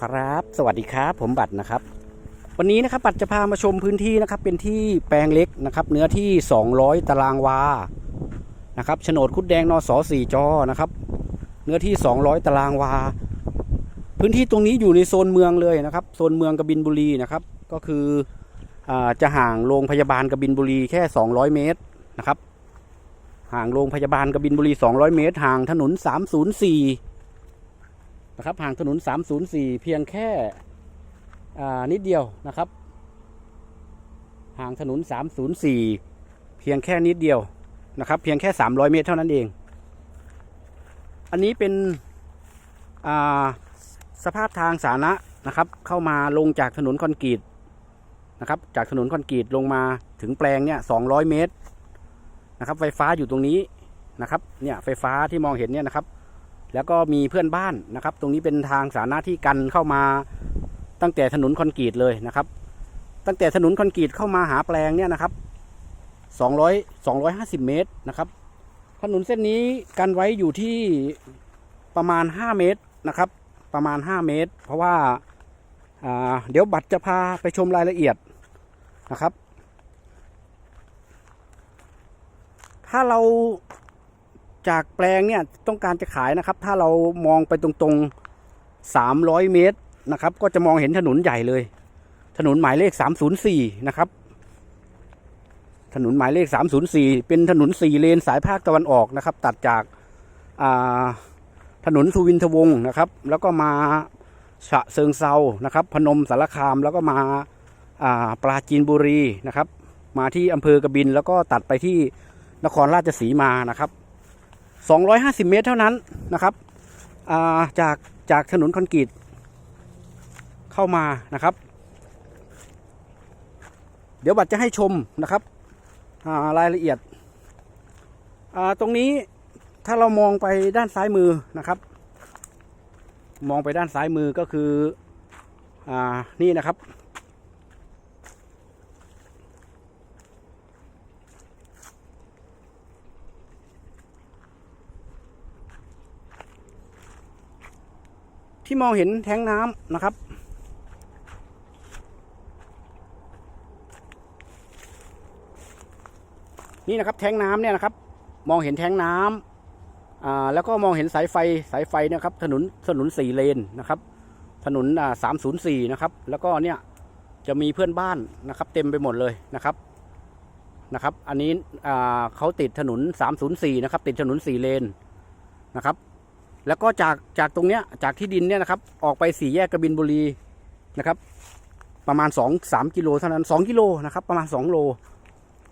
ครับ สวัสดีครับ ผมบัตรนะครับ วันนี้นะครับบัตรจะพามาชมพื้นที่นะครับ เป็นที่แปลงเล็กนะครับ เนื้อที่ 200 ตารางวานะครับโฉนดคุดแดงนสสี่จอนะครับ เนื้อที่ 200 ตารางวา พื้นที่ตรงนี้อยู่ในโซนเมืองเลยนะครับ โซนเมืองกบินบุรีนะครับ ก็คืออจะห่างโรงพยาบาลกบินบุรีแค่ 200 เมตรนะครับ ห่างโรงพยาบาลกบินบุรี 200 เมตร ห่างถนน 304 นะครับห่างถนน 304 เพียงแค่นิดเดียวนะครับ ห่างถนน 304 เพียงแค่นิดเดียวนะครับ เพียงแค่ 300 เมตรเท่านั้นเอง อันนี้เป็นสภาพทางสาธารณะนะครับ เข้ามาลงจากถนนคอนกรีตนะครับ จากถนนคอนกรีตลงมาถึงแปลงเนี่ย 200 เมตรนะครับ ไฟฟ้าอยู่ตรงนี้นะครับ เนี่ยไฟฟ้าที่มองเห็นเนี่ยนะครับ แล้วก็มีเพื่อนบ้านนะครับ ตรงนี้เป็นทางสาธารณะที่กันเข้ามาตั้งแต่ถนนคอนกรีตเลยนะครับ ตั้งแต่ถนนคอนกรีตเข้ามาหาแปลงเนี่ยนะครับ200 250 เมตรนะครับ ถนนเส้นนี้กันไว้อยู่ที่ประมาณ 5 เมตรนะครับ ประมาณ 5 เมตร เพราะว่าอ่าเดี๋ยวบัตรจะพาไปชมรายละเอียดนะครับ ถ้าเรา จากแปลงเนี่ยต้องการจะขายนะครับ ถ้าเรามองไปตรงๆ 300 เมตรนะครับ ก็จะมองเห็นถนนใหญ่เลย ถนนหมายเลข 304 นะครับ ถนนหมายเลข 304 เป็นถนน4เลนสายภาคตะวันออกนะครับ ตัดจากาถนนสุวินทวงศ์นะครับ แล้วก็มาฉะเชิงเซานะครับ พนมสารคามแล้วก็มาาปราจีนบุรีนะครับ มาที่อำเภอกบินแล้วก็ตัดไปที่นครราชสีมานะครับ 250 เมตรเท่านั้นนะครับาจากจากถนนคอนกรีตเข้ามานะครับ เดี๋ยวบัตรจะให้ชมนะครับารายละเอียด ตรงนี้ถ้าเรามองไปด้านซ้ายมือนะครับ มองไปด้านซ้ายมือก็คืออนี่นะครับ ที่มองเห็นแท้งน้ำนะครับ นี่นะครับแท้งน้ำเนี่ยนะครับ มองเห็นแท้งน้ำอ่าแล้วก็มองเห็นสายไฟสายไฟเนะครับ ถนนถนนสี่เลนนะครับ ถนนอ่าสามศูนย์สี่นะครับ แล้วก็เนี่ยจะมีเพื่อนบ้านนะครับ เต็มไปหมดเลยนะครับนะครับ อันนี้อ่าเขาติดถนนสามศูนย์สี่นะครับ ติดถนนสี่เลนนะครับ แล้วก็จากจากตรงเนี้ยจากที่ดินเนี่ยนะครับ ออกไปสี่แยกกบินบุรีนะครับ ประมาณสองสามกิโลเท่านั้นสองกิโลนะครับประมาณสองโล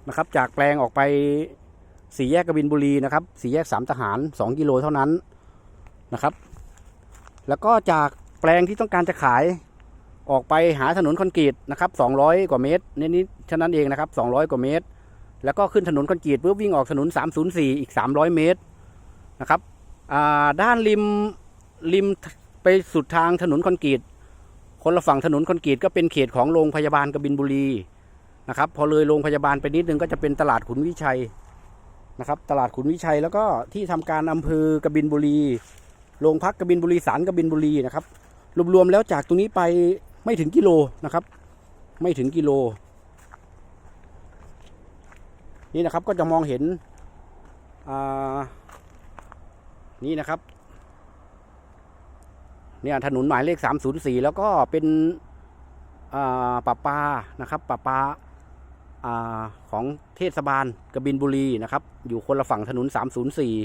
นะครับ จากแปลงออกไปสี่แยกกบินบุรีนะครับสี่แยกสามทหารสองกิโลเท่านั้นนะครับ แล้วก็จากแปลงที่ต้องการจะขายออกไปหาถนนคอนกรีตนะครับสองร้อยกว่าเมตรนิดๆเท่านั้นเองนะครับสองร้อยกว่าเมตร แล้วก็ขึ้นถนนคอนกรีตปุ๊บวิ่งออกถนนสามศูนย์สี่อีกสามร้อยเมตรนะครับ ด้านริมริมไปสุดทางถนนคอนกรีต คนละฝั่งถนนคอนกรีตก็เป็นเขตของโรงพยาบาลกบินบุรีนะครับ พอเลยโรงพยาบาลไปนิดนึงก็จะเป็นตลาดขุนวิชัยนะครับ ตลาดขุนวิชัยแล้วก็ที่ทำการอำเภอกบินบุรีโรงพักกบินบุรีศาลกบินบุรีนะครับ รวมๆแล้วจากตรงนี้ไปไม่ถึงกิโลนะครับ ไม่ถึงกิโล นี่นะครับก็จะมองเห็นอ่า นี่นะครับ เนี่ยถนนหมายเลข 304 แล้วก็เป็นอ่าป่าปานะครับป่าปาอาของเทศบาลกบินบุรีนะครับ อยู่คนละฝั่งถนน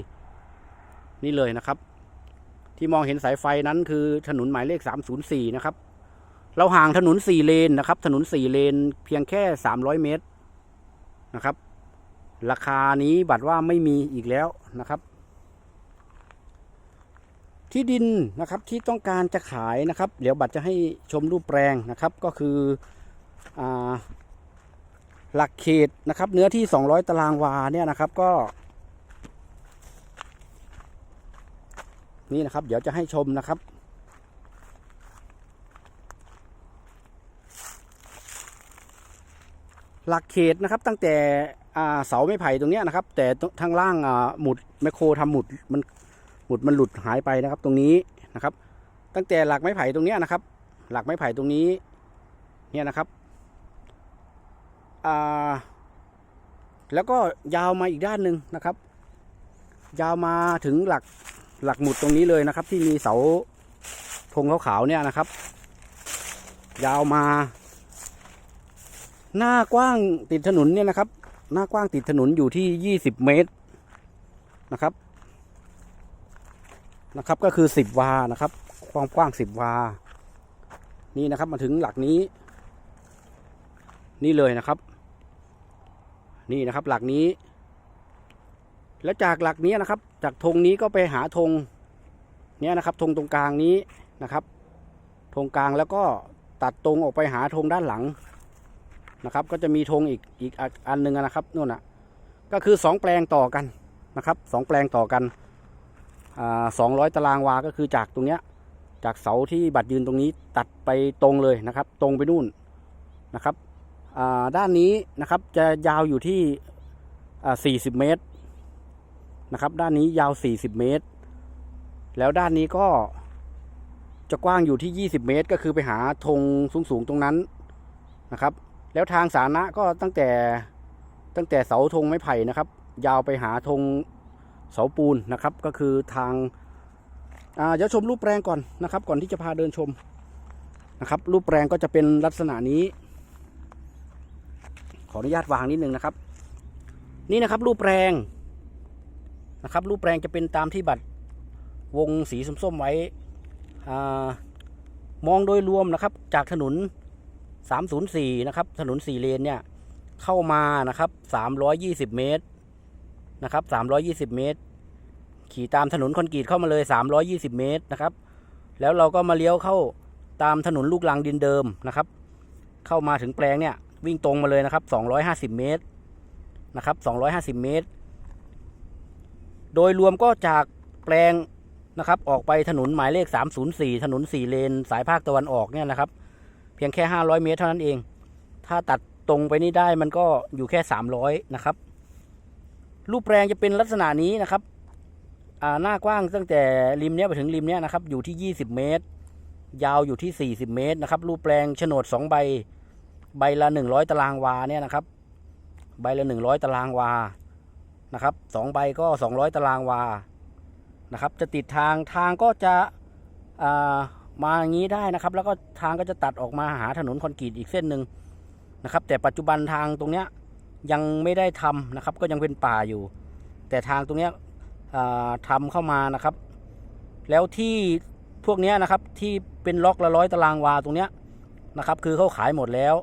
304 นี่เลยนะครับ ที่มองเห็นสายไฟนั้นคือถนนหมายเลข 304 นะครับ เราห่างถนน 4 เลนนะครับ ถนน 4 เลนเพียงแค่ 300 เมตรนะครับ ราคานี้บัตรว่าไม่มีอีกแล้วนะครับ ที่ดินนะครับที่ต้องการจะขายนะครับ เดี๋ยวบัตรจะให้ชมรูปแปลงนะครับ ก็คืออหลักเขตนะครับ เนื้อที่ 200 ตารางวาเนี่ยนะครับก็ นี่นะครับ เดี๋ยวจะให้ชมนะครับหลักเขตนะครับตั้งแต่เสาไม้ไผ่ตรงเนี้ยนะครับ แต่ทางล่างหมุดแมคโครทำหมุดมัน หมุดมันหลุดหายไปนะครับ ตรงนี้นะครับ ตั้งแต่หลักไม้ไผ่ตรงนี้นะครับ หลักไม้ไผ่ตรงนี้เนี่ยนะครับอ่าแล้วก็ยาวมาอีกด้านหนึ่งนะครับ ยาวมาถึงหลักหลักหมุดตรงนี้เลยนะครับ ที่มีเสาธงขาวๆเนี่ยนะครับ ยาวมา หน้ากว้างติดถนนเนี่ยนะครับ หน้ากว้างติดถนนอยู่ที่ยี่สิบเมตรนะครับ นะครับก็คือสิบวานะครับ ความกว้างสิบวา นี่นะครับมาถึงหลักนี้ นี่เลยนะครับ นี่นะครับหลักนี้ แล้วจากหลักนี้นะครับ จากธงนี้ก็ไปหาธงเนี่ยนะครับธงตรงกลางนี้นะครับธงกลางแล้วก็ตัดตรงออกไปหาธงด้านหลังนะครับ ก็จะมีธงอีกอีกอันหนึ่งนะครับนู่นน่ะก็คือสองแปลงต่อกันนะครับสองแปลงต่อกัน สองร้อยตารางวา ก็คือจากตรงเนี้ย จากเสาที่บัตรยืนตรงนี้ตัดไปตรงเลยนะครับ ตรงไปนู่นนะครับด้านนี้นะครับจะยาวอยู่ที่ 40 เมตรนะครับ ด้านนี้ยาว 40 เมตร แล้วด้านนี้ก็จะกว้างอยู่ที่ 20 เมตร ก็คือไปหาธงสูงๆตรงนั้นนะครับ แล้วทางสาธารณะก็ตั้งแต่ตั้งแต่เสาธงไม้ไผ่นะครับ ยาวไปหาธง เสาปูนนะครับก็คือทางเดี๋ยวชมรูปแปลงก่อนนะครับ ก่อนที่จะพาเดินชมนะครับ รูปแปลงก็จะเป็นลักษณะนี้ ขออนุญาตวางนิดนึงนะครับ นี่นะครับรูปแปลงนะครับ รูปแปลงจะเป็นตามที่บัตรวงสีส้มๆไว้มองโดยรวมนะครับ จากถนน 304 นะครับ ถนน 4 เลนเนี่ย เข้ามานะครับ 320 เมตรนะครับ 320 เมตร ขี่ตามถนนคอนกรีตเข้ามาเลย 320 เมตรนะครับ แล้วเราก็มาเลี้ยวเข้าตามถนนลูกลังดินเดิมนะครับ เข้ามาถึงแปลงเนี่ยวิ่งตรงมาเลยนะครับ 250 เมตรนะครับ 250 เมตร โดยรวมก็จากแปลงนะครับ ออกไปถนนหมายเลข 304 ถนน 4 เลน สายภาคตะวันออกเนี่ยนะครับ เพียงแค่ 500 เมตรเท่านั้นเอง ถ้าตัดตรงไปนี่ได้มันก็อยู่แค่ 300 นะครับ รูปแปลงจะเป็นลักษณะนี้นะครับ หน้ากว้างตั้งแต่ริมเนี้ยไปถึงริมเนี้ยนะครับอยู่ที่ 20 เมตร ยาวอยู่ที่ 40 เมตรนะครับรูปแปลงโฉนด 2 ใบ ใบละ 100 ตารางวาเนี่ยนะครับ ใบละ 100 ตารางวานะครับสองใบก็ 200 ตารางวานะครับ จะติดทางทางก็จะมาอย่างนี้ได้นะครับ แล้วก็ทางก็จะตัดออกมาหาถนนคอนกรีตอีกเส้นหนึ่งนะครับ แต่ปัจจุบันทางตรงเนี้ยยังไม่ได้ทำนะครับ ก็ยังเป็นป่าอยู่ แต่ทางตรงเนี้ย ทำเข้ามานะครับ แล้วที่พวกนี้นะครับที่เป็นล็อกละร้อยตารางวาตรงเนี้ยนะครับ คือเขาขายหมดแล้ว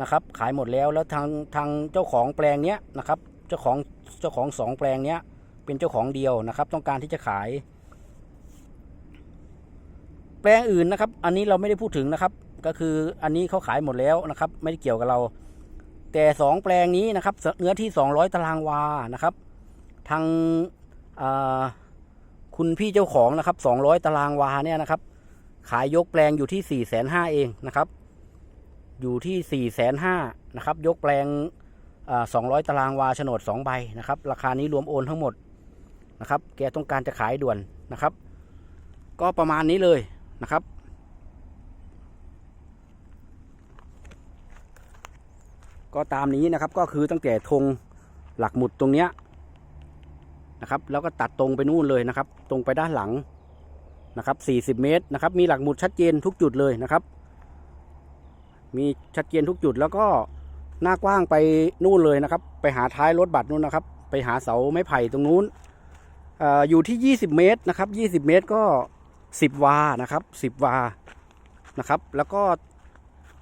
นะครับ ขายหมดแล้วแล้วทางทางเจ้าของแปลงเนี้ยนะครับ เจ้าของเจ้าของสองแปลงเนี้ยเป็นเจ้าของเดียวนะครับ ต้องการที่จะขาย แปลงอื่นนะครับ อันนี้เราไม่ได้พูดถึงนะครับ ก็คืออันนี้เขาขายหมดแล้วนะครับ ไม่ได้เกี่ยวกับเรา แต่สองแปลงนี้นะครับเนื้อที่สองร้อยตารางวานะครับ ทาง คุณพี่เจ้าของนะครับสองร้อยตารางวาเนี่ยนะครับ ขายยกแปลงอยู่ที่สี่แสนห้าเองนะครับ อยู่ที่สี่แสนห้านะครับ ยกแปลงสองร้อยตารางวาโฉนดสองใบนะครับ ราคานี้รวมโอนทั้งหมดนะครับ แกต้องการจะขายด่วนนะครับ ก็ประมาณนี้เลยนะครับก็ตามนี้นะครับก็คือตั้งแต่ธงหลักหมุดตรงเนี้ย นะครับ แล้วก็ตัดตรงไปนู่นเลยนะครับ ตรงไปด้านหลังนะครับ 40 เมตรนะครับ มีหลักหมุดชัดเจนทุกจุดเลยนะครับ มีชัดเจนทุกจุดแล้วก็หน้ากว้างไปนู่นเลยนะครับ ไปหาท้ายรถบัตรนู่นนะครับ ไปหาเสาไม้ไผ่ตรงนู้นออยู่ที่ 20 เมตรนะครับ 20 เมตรก็ 10 วานะครับ 10 วานะครับ แล้วก็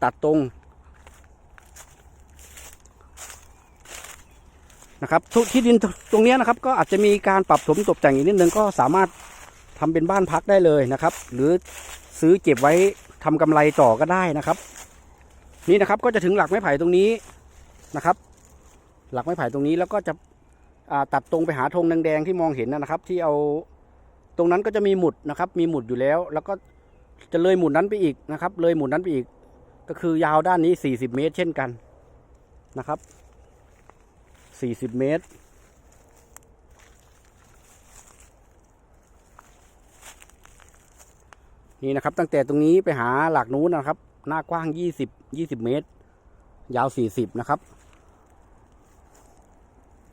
ตัดตรง นะครับที่ดินตรงนี้นะครับก็อาจจะมีการปรับถมตกแต่งอีกนิดนึงก็สามารถทำเป็นบ้านพักได้เลยนะครับ หรือซื้อเก็บไว้ทำกำไรต่อก็ได้นะครับ นี่นะครับก็จะถึงหลักไม้ไผ่ตรงนี้นะครับ หลักไม้ไผ่ตรงนี้แล้วก็จะตัดตรงไปหาธงแดงๆที่มองเห็นนะครับ ที่เอาตรงนั้นก็จะมีหมุดนะครับ มีหมุดอยู่แล้ว แล้วก็จะเลยหมุดนั้นไปอีกนะครับ เลยหมุดนั้นไปอีก ก็คือยาวด้านนี้ 40 เมตร เช่นกันนะครับ 40เมตร นี่นะครับ ตั้งแต่ตรงนี้ไปหาหลักนู้นนะครับ หน้ากว้างยี่สิบยี่สิบเมตร ยาวสี่สิบนะครับ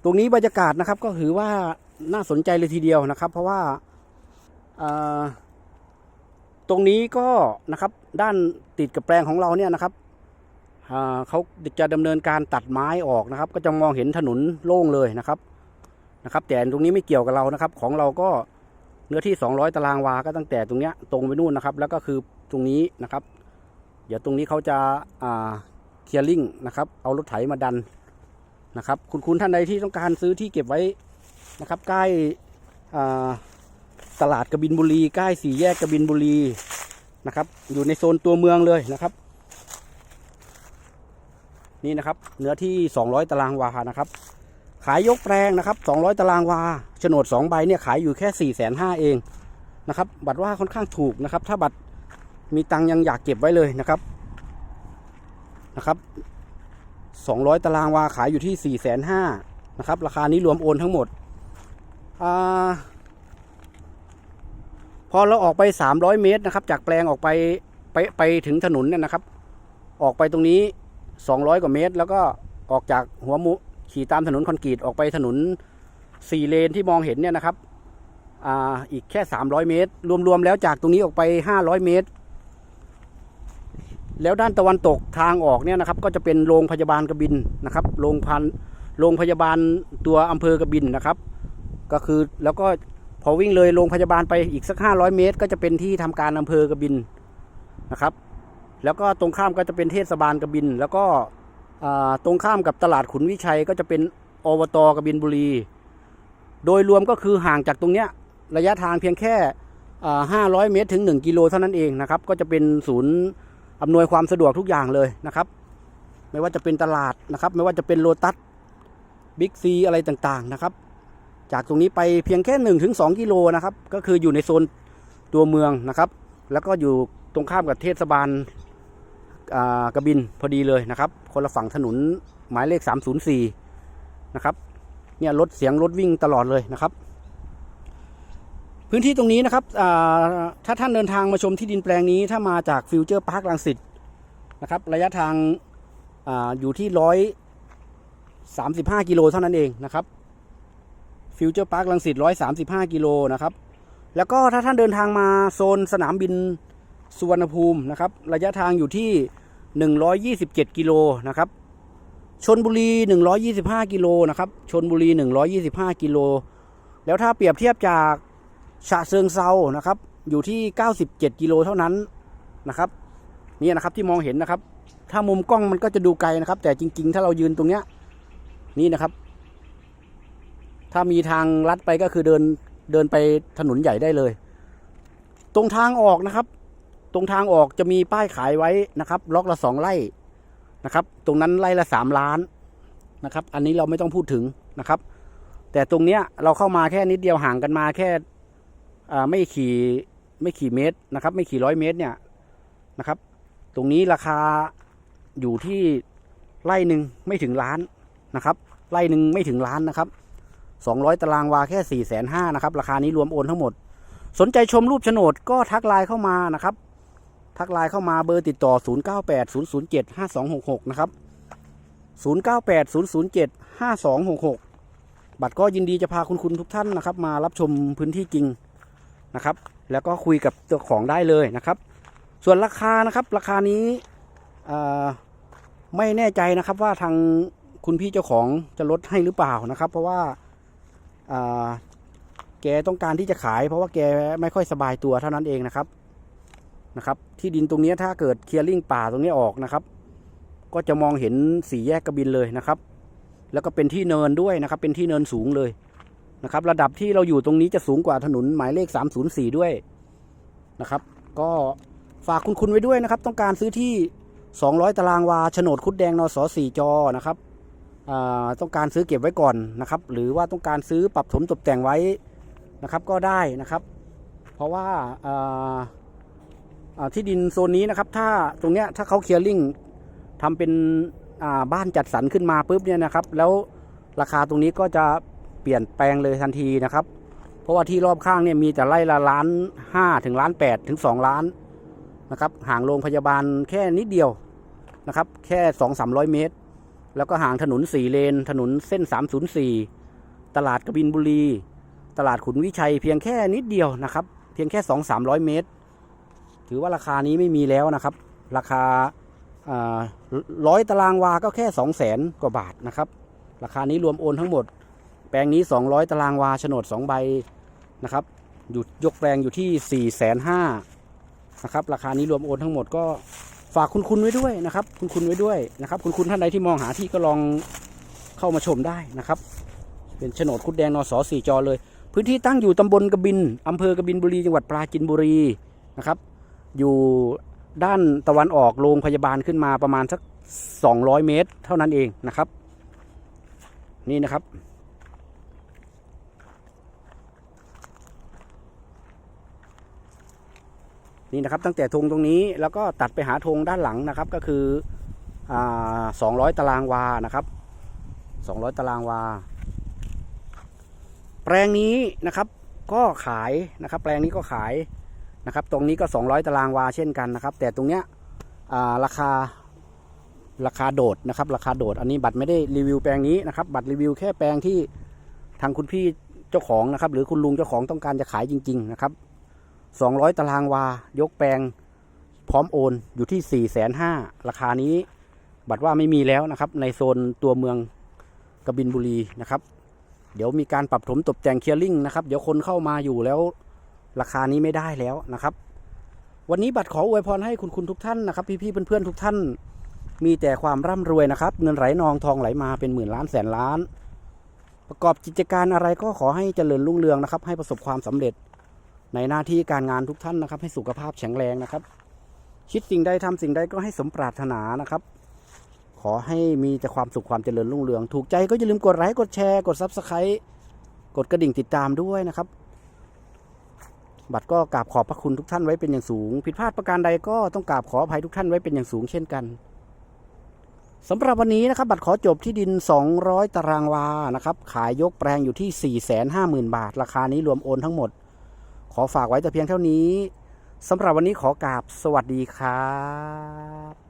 ตรงนี้บรรยากาศนะครับ ก็ถือว่าน่าสนใจเลยทีเดียวนะครับ เพราะว่าตรงนี้ก็นะครับ ด้านติดกับแปลงของเราเนี่ยนะครับ เขาจะดำเนินการตัดไม้ออกนะครับ ก็จะมองเห็นถนนโล่งเลยนะครับนะครับ แต่ตรงนี้ไม่เกี่ยวกับเรานะครับ ของเราก็เนื้อที่ 200 ตารางวา ก็ตั้งแต่ตรงเนี้ยตรงไปนู่นนะครับ แล้วก็คือตรงนี้นะครับ เดี๋ยวตรงนี้เขาจะเคลียร์ลิงนะครับ เอารถไถมาดันนะครับ คุณคุณท่านใดที่ต้องการซื้อที่เก็บไว้นะครับ ใกล้ตลาดกบินบุรี ใกล้สี่แยกกบินบุรีนะครับ อยู่ในโซนตัวเมืองเลยนะครับ นี่นะครับ เนื้อที่ 200 ตารางวานะครับ ขายยกแปลงนะครับ 200 ตารางวาโฉนด2ใบเนี่ยขายอยู่แค่4 5 0 0 0เองนะครับ บัตรว่าค่อนข้างถูกนะครับ ถ้าบัตรมีตังยังอยากเก็บไว้เลยนะครับนะครับ200 ตารางวาขายอยู่ที่4 5 0 0 0นะครับ ราคานี้รวมโอนทั้งหมดอาพอเราออกไป 300 เมตรนะครับ จากแปลงออกไปไปไปถึงถนนเนี่ยนะครับ ออกไปตรงนี้ 200 กว่าเมตร แล้วก็ออกจากหัวมุขี่ตามถนนคอนกรีตออกไปถนน4เลนที่มองเห็นเนี่ยนะครับอ่าอีกแค่ 300 เมตร รวมๆแล้วจากตรงนี้ออกไป 500 เมตร แล้วด้านตะวันตกทางออกเนี่ยนะครับ ก็จะเป็นโรงพยาบาลกระบินนะครับโรงพันโรงพยาบาลตัวอำเภอกระบินนะครับ ก็คือแล้วก็พอวิ่งเลยโรงพยาบาลไปอีกสัก 500 เมตร ก็จะเป็นที่ทำการอำเภอกระบินนะครับ แล้วก็ตรงข้ามก็จะเป็นเทศบาลกระบิน แล้วก็ตรงข้ามกับตลาดขุนวิชัยก็จะเป็นอบตกระบินบุรี โดยรวมก็คือห่างจากตรงเนี้ยระยะทางเพียงแค่ 500 เมตรถึง 1 กิโลเท่านั้นเองนะครับ ก็จะเป็นศูนย์อำนวยความสะดวกทุกอย่างเลยนะครับ ไม่ว่าจะเป็นตลาดนะครับ ไม่ว่าจะเป็นโลตัสบิ๊กซีอะไรต่างๆนะครับ จากตรงนี้ไปเพียงแค่1ถึง2กิโลนะครับ ก็คืออยู่ในโซนตัวเมืองนะครับ แล้วก็อยู่ตรงข้ามกับเทศบาล กระบินพอดีเลยนะครับ คนละฝั่งถนนหมายเลข 304 นะครับ เนี่ยรถเสียงรถวิ่งตลอดเลยนะครับ พื้นที่ตรงนี้นะครับถ้าท่านเดินทางมาชมที่ดินแปลงนี้ ถ้ามาจากฟิวเจอร์พาร์คลังสิตนะครับ ระยะทางอาอยู่ที่ร้อยสามสิบห้ากิโลเท่านั้นเองนะครับฟิวเจอร์พาร์คลังสิตร้อยสามสิบห้ากิโลนะครับ แล้วก็ถ้าท่านเดินทางมาโซนสนามบิน สุวรรณภูมินะครับ ระยะทางอยู่ที่หนึ่งร้อยยี่สิบเจ็ดกิโลนะครับชนบุรีหนึ่งร้อยยี่สิบห้ากิโลนะครับชนบุรีหนึ่งร้อยยี่สิบห้ากิโล แล้วถ้าเปรียบเทียบจากฉะเชิงเซานะครับ อยู่ที่ 97 กิโลเท่านั้นนะครับนี่นะครับที่มองเห็นนะครับ ถ้ามุมกล้องมันก็จะดูไกลนะครับ แต่จริง ๆ ถ้าเรายืนตรงเนี้ยนี่นะครับ ถ้ามีทางลัดไปก็คือเดินเดินไปถนนใหญ่ได้เลย ตรงทางออกนะครับ ตรงทางออกจะมีป้ายขายไว้นะครับ ล็อกละสองไร่นะครับ ตรงนั้นไร่ละสามล้านนะครับ อันนี้เราไม่ต้องพูดถึงนะครับ แต่ตรงเนี้ยเราเข้ามาแค่นิดเดียวห่างกันมาแค่ไม่ขี่ไม่ขี่เมตรนะครับ ไม่ขี่ร้อยเมตรเนี่ยนะครับ ตรงนี้ราคาอยู่ที่ไร่หนึ่งไม่ถึงล้านนะครับ ไร่หนึ่งไม่ถึงล้านนะครับสองร้อยตารางวาแค่สี่แสนห้านะครับ ราคานี้รวมโอนทั้งหมด สนใจชมรูปโฉนดก็ทักไลน์เข้ามานะครับ ทักไลน์เข้ามาเบอร์ติดต่อ 0 9 8 0 0 7 5 2 6 6 นะครับ 0 9 8 0 0 7 5 2 6 6 บัตรก็ยินดีจะพาคุณคุณทุกท่านนะครับ มารับชมพื้นที่จริงนะครับ แล้วก็คุยกับเจ้าของได้เลยนะครับ ส่วนราคานะครับ ราคานี้ไม่แน่ใจนะครับว่าทางคุณพี่เจ้าของจะลดให้หรือเปล่านะครับ เพราะว่าแกต้องการที่จะขาย เพราะว่าแกไม่ค่อยสบายตัวเท่านั้นเองนะครับ นะครับที่ดินตรงนี้ถ้าเกิดเคลียร์ลิงป่าตรงนี้ออกนะครับ ก็จะมองเห็นสี่แยกกระบินเลยนะครับ แล้วก็เป็นที่เนินด้วยนะครับ เป็นที่เนินสูงเลยนะครับ ระดับที่เราอยู่ตรงนี้จะสูงกว่าถนนหมายเลข 304 ด้วยนะครับ ก็ฝากคุณคุณไว้ด้วยนะครับ ต้องการซื้อที่ 200 ตารางวาโฉนดคุดแดงนส4จอนะครับต้องการซื้อเก็บไว้ก่อนนะครับ หรือว่าต้องการซื้อปรับถมตกแต่งไว้นะครับก็ได้นะครับ เพราะว่าา ที่ดินโซนนี้นะครับ ถ้าตรงเนี้ยถ้าเขาเคลียร์ลิงทำเป็นบ้านจัดสรรขึ้นมาปุ๊บเนี่ยนะครับ แล้วราคาตรงนี้ก็จะเปลี่ยนแปลงเลยทันทีนะครับ เพราะว่าที่รอบข้างเนี่ยมีแต่ไร่ละล้านห้าถึงล้านแปดถึงสองล้านนะครับ ห่างโรงพยาบาลแค่นิดเดียวนะครับ แค่สองสามร้อยเมตร แล้วก็ห่างถนนสี่เลน ถนนเส้นสามศูนย์สี่ตลาดกบินบุรี ตลาดขุนวิชัยเพียงแค่นิดเดียวนะครับ เพียงแค่สองสามร้อยเมตร ถือว่าราคานี้ไม่มีแล้วนะครับ ราคาร้อยตารางวาก็แค่สองแสนกว่าบาทนะครับ ราคานี้รวมโอนทั้งหมด แปลงนี้ 200 ตารางวาโฉนด 2 ใบนะครับอยู่ยกแปลงอยู่ที่4ี่แสนห้านะครับ ราคานี้รวมโอนทั้งหมดก็ฝากคุณคุณไว้ด้วยนะครับ คุณคุณไว้ด้วยนะครับ คุณคุณท่านใดที่มองหาที่ก็ลองเข้ามาชมได้นะครับ เป็นโฉนดคุดแดงนอสอสี่จอเลย พื้นที่ตั้งอยู่ตำบลกบินอำเภอกบินบุรีจังหวัดปราจินบุรีนะครับ อยู่ด้านตะวันออกโรงพยาบาลขึ้นมาประมาณสัก 200 เมตร เท่านั้นเองนะครับ นี่นะครับ นี่นะครับตั้งแต่ธงตรงนี้แล้วก็ตัดไปหาธงด้านหลังนะครับก็คือสองร้อยตารางวานะครับสองร้อยตารางวา แปลงนี้นะครับก็ขายนะครับ แปลงนี้ก็ขาย นะครับ ตรงนี้ก็ 200 ตารางวาเช่นกันนะครับ แต่ตรงเนี้ยราคาราคาโดดนะครับ ราคาโดด อันนี้บัตรไม่ได้รีวิวแปลงนี้นะครับ บัตรรีวิวแค่แปลงที่ทางคุณพี่เจ้าของนะครับ หรือคุณลุงเจ้าของต้องการจะขายจริง ๆ นะครับ 200 ตารางวา ยกแปลงพร้อมโอนอยู่ที่ 4 5 0 0 0ราคานี้ บัตรว่าไม่มีแล้วนะครับ ในโซนตัวเมืองกบินบุรีนะครับ เดี๋ยวมีการปรับถมตกแต่งเคลียร์ลิงนะครับ เดี๋ยวคนเข้ามาอยู่แล้ว ราคานี้ไม่ได้แล้วนะครับ วันนี้บัตรขออวยพรให้คุณคุณทุกท่านนะครับ พี่ๆเพื่อนๆทุกท่าน มีแต่ความร่ำรวยนะครับ เงินไหลนองทองไหลมาเป็นหมื่นล้านแสนล้าน ประกอบกิจการอะไรก็ขอให้เจริญรุ่งเรืองนะครับ ให้ประสบความสำเร็จในหน้าที่การงานทุกท่านนะครับ ให้สุขภาพแข็งแรงนะครับ คิดสิ่งใดทำสิ่งใดก็ให้สมปรารถนานะครับ ขอให้มีแต่ความสุขความเจริญรุ่งเรือง ถูกใจก็อย่าลืมกดไลค์กดแชร์กดซับสไครต์กดกระดิ่งติดตามด้วยนะครับ บัตรก็กราบขอบพระคุณทุกท่านไว้เป็นอย่างสูง ผิดพลาดประการใดก็ต้องกราบขออภัยทุกท่านไว้เป็นอย่างสูงเช่นกันสำหรับวันนี้นะครับ บัตรขอจบที่ดิน 200 ตารางวานะครับ ขายยกแปลงอยู่ที่ 450,000 บาท ราคานี้รวมโอนทั้งหมด ขอฝากไว้แต่เพียงเท่านี้สำหรับวันนี้ขอกราบสวัสดีครับ